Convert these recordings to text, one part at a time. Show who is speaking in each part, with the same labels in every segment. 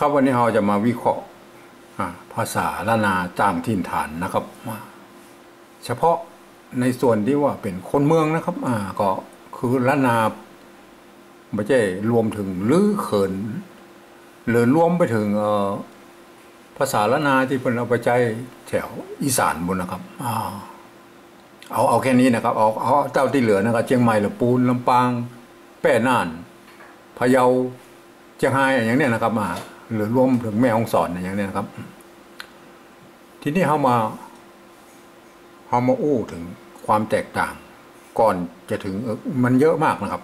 Speaker 1: ครับวันนี้เราจะมาวิเคราะห์ภาษาละนาตามถิ่นฐานนะครับ เฉพาะในส่วนที่ว่าเป็นคนเมืองนะครับก็คือละนาไม่ใช่รวมถึงลือเขิน หรือรวมไปถึงภาษาละนาที่เป็นเอาไปใช้แถวอีสานบนนะครับอเอาเอาแค่นี้นะครับเอาเอาเจ้าที่เหลือนะครับเชียงใหม่ลำปูนลำปาง แป้น่านพะเยาเชียงรายอย่างเนี้ยนะครับมา หรือรวมถึงแม่องสอนอย่างเนี้ยนะครับ ทีนี้เขามาเขามาอู้ถึงความแตกต่าง ก่อนจะถึงมันเยอะมากนะครับ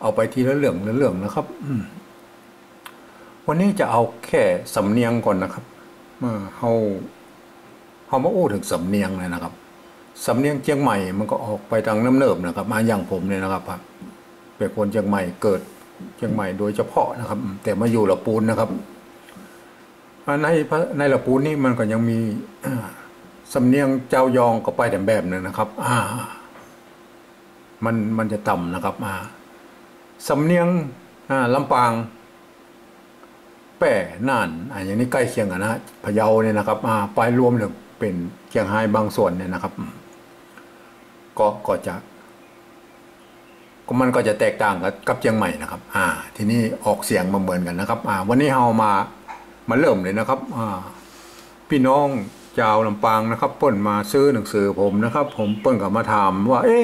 Speaker 1: เอาไปทีละเรื่องละเรื่องนะครับวันนี้จะเอาแค่สำเนียงก่อนนะครับเขาเขามาอู้ถึงสำเนียงเลยนะครับสำเนียงเชียงใหม่มันก็ออกไปทางน้ำเนิบนะครับ มาอย่างผมเนี่ยนะครับเป็นคนเชียงใหม่เกิด เชียงใหม่โดยเฉพาะนะครับ แต่มาอยู่ละปูนนะครับในในละปูนนี่มันก็ยังมีสำเนียงเจ้ายองก็ไปแต่แบบนึงนะครับ อ่า มันมันจะต่ำนะครับ อ่าสำเนียงอ่าลำปาง แป่น่านอ่าอย่างนี้ใกล้เคียงกันนะพะเยาเนี่ยนะครับ อ่าไปรวมถึงเป็นเชียงไฮ้บางส่วนเนี่ยนะครับ ก็ก็จะ ก็มันก็จะแตกต่างกับกับเชียงใหม่นะครับ อ่า ทีนี้ออกเสียงมาเหมือนกันนะครับ อ่า วันนี้เรามา มาเริ่มเลยนะครับ อ่า พี่น้องชาวลำปางนะครับเปิ้นมาซื้อหนังสือผมนะครับ ผมเปิ้นกับมาถามว่า เอ๊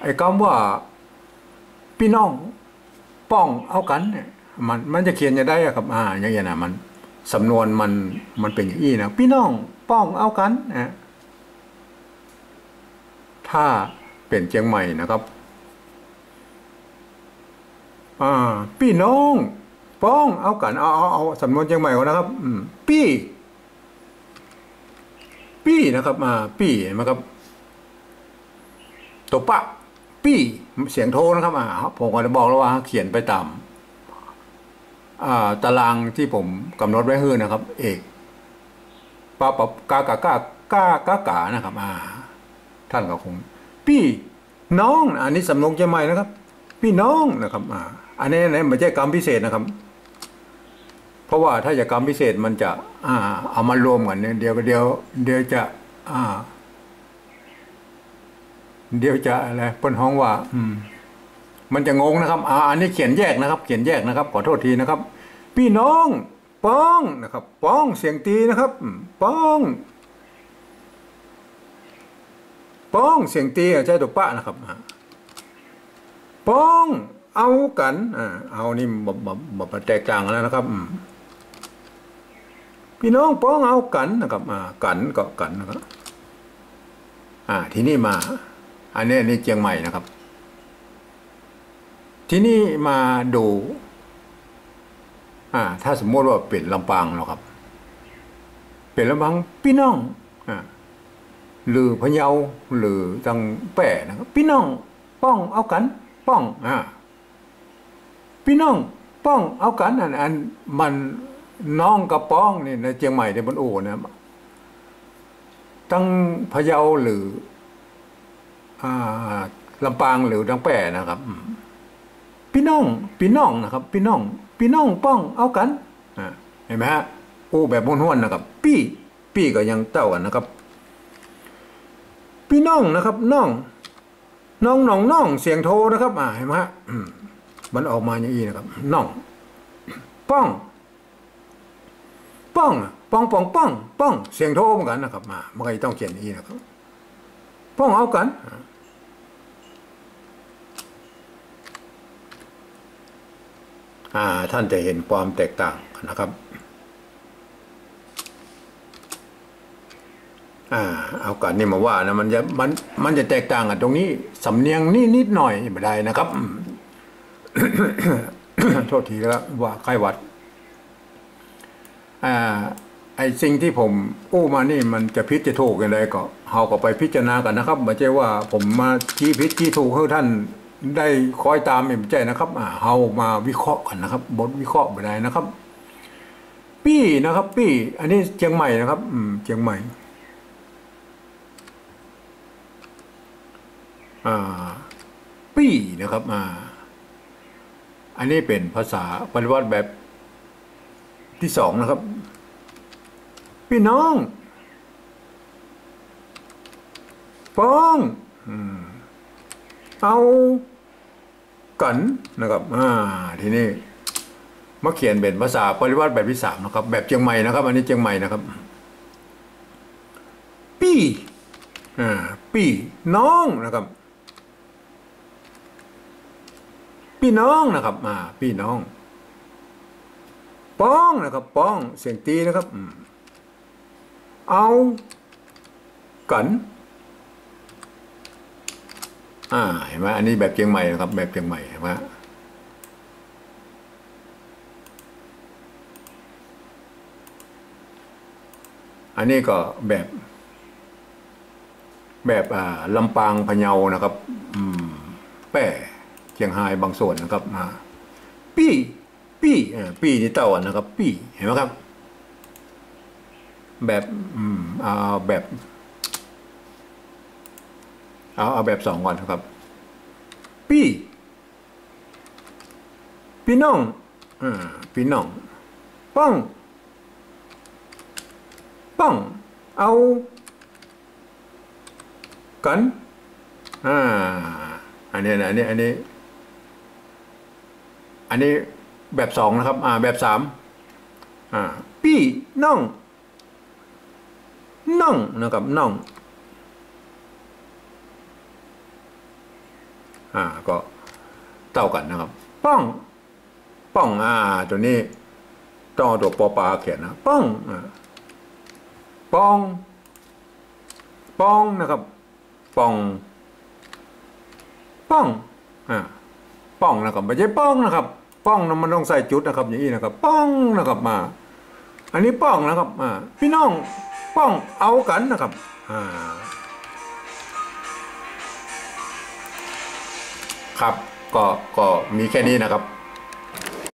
Speaker 1: ไอ้คำว่า พี่น้องป้องเอากันเนี่ยมันมันจะเขียนจะได้ครับ อ่า อย่างเงี้ยนะมันสำนวนมันมันเป็นอย่างนี้นะพี่น้องป้องเอากันนะถ้า เป็นเชียงใหม่นะครับอ่าพี่น้องป้องเอากันเอาเอาเอาสำนวนเชียงใหม่ก่อนนะครับอืมปี้ปี้นะครับมาปี้นะครับตัวปะปี้เสียงโทนะครับอ่าผมก็จะบอกแล้วว่าเขียนไปตามตารางที่ผมกำหนดไว้ให้นะครับ เอกปาปกากากากากากานะครับอ่าท่านก็คงพี่ น้องอันนี้สำนงจะใหม่นะครับ พี่น้องนะครับอ่าอันนี้นะไม่ใช่กรรมพิเศษนะครับ เพราะว่าถ้าจะกรรมพิเศษมันจะ อ่า เอามารวมกันเนี่ยเดี๋ยวเดี๋ยวเดี๋ยวจะ อ่า เดี๋ยวจะอะไรเปิ้นห้องว่า อืม มันจะงงนะครับอ่าอันนี้เขียนแยกนะครับ เขียนแยกนะครับ ขอโทษทีนะครับ พี่น้อง ป้องนะครับ ป้องเสียงตีนะครับ ป้อง ป้องเสียงตีใช้ตัวปะนะครับป้องเอากันอ่าเอานี่บบบบแตกต่างแล้วนะครับพี่น้องป้องเอากันนะครับอ่ากันก็กันนะครับอ่าที่นี่มา อันนี้อันนี้เชียงใหม่นะครับ ทีนี้มาดูอ่าถ้าสมมติว่าเป็นลำปางเนะครับ เป็นลำปางพี่น้องอ่า หรือพะเยาหรือตังแป่นะครับพี่น้องป้องเอากัน ป้องอ่าพี่น้องป้องเอากันอันอันมันน้องกับป้องนี่ในเชียงใหม่ในบนโอ่นะตั้งพะเยาหรืออ่าลำปางหรือตังแป่นะครับพี่น้องพี่น้องนะครับ พี่น้องพี่น้องป้องเอากันเห็นไหมฮะอู้แบบม้วนๆนะครับ ปี้ปี้ก็ยังเต้ากันนะครับ พี่น้องนะครับน้องน้องน้องน้องเสียงโทนะครับอ่าเห็นไหมฮะมันออกมาอย่างนี้นะครับน้องป้อง ป้องป้องป้องป้องป้อง เสียงโทเหมือนกันนะครับมามันก็ต้องเขียนอย่างนี้นะครับ ป้องเอากันท่านจะเห็นความแตกต่างนะครับ อ่าเอากันนี่มาว่านะมันจะมันมันจะแตกต่างกันตรงนี้สำเนียงนี่นิดหน่อยไม่ได้นะครับ โทษทีแล้วว่าไข้หวัดอ่าไอสิ่งที่ผมอู้มานี่มันจะพิษจะถูกอย่างไรก็เขาก็ไปพิจารณากันนะครับไม่ใช่ว่าผมมาชี้พิษชี้ถูกให้ท่านได้คอยตามไม่ใจนะครับเฮามาวิเคราะห์กันนะครับบทวิเคราะห์ไปได้นะครับ ปี้นะครับ ปี้ อันนี้เชียงใหม่นะครับ อืมเชียงใหม่ อ่า ปี้นะครับอ่าอันนี้เป็นภาษาปฏิวัติแบบที่สองนะครับ พี่น้องป้องอเอากันนะครับอ่าทีนี้มาเขียนเป็นภาษาปริวัติแบบที่สามนะครับ แบบเชียงใหม่นะครับ อันนี้เชียงใหม่นะครับ ปี้อ่าปี้น้องนะครับ พี่น้องนะครับอ่าพี่น้อง ป้องนะครับ ป้องเสียงตีนะครับเอากันอ่าเห็นไหมอันนี้แบบเชียงใหม่นะครับ แบบเชียงใหม่เห็นไหมอันนี้ก็แบบ แบบอ่าลำปางพะเยานะครับ อืมแป้ ชียงรายบางส่วนนะครับมาปี้ปี้ปี้นี่เต้าอะนะครับ ปี้เห็นไหมครับ แบบอืมเอาแบบเอาเอาแบบสองก่อนนะครับ ปี้พี่น้องอ่าพี่น้องป้องป้อง เอากันอ่าอันนี้นะอันนี้อันนี้ อันนี้แบบสองนะครับ อ่า แบบสามอ่าปี้น้องน้องนะครับน้องอ่าก็เท่ากันนะครับ ป้อง ป้องอ่าตัวนี้ต้องเอาตัวปอปลาเขียนนะป้องอ่าป้อง ป้องนะครับป้อง ป้องอ่าป้องนะครับไม่ใช่ป้องนะครับ ป้องนะมันต้องใส่จุดนะครับ อย่างนี้นะครับ ป้องนะครับมา อันนี้ป้องนะครับอ่าพี่น้องป้องเอากันนะครับอ่าครับก็ก็มีแค่นี้นะครับ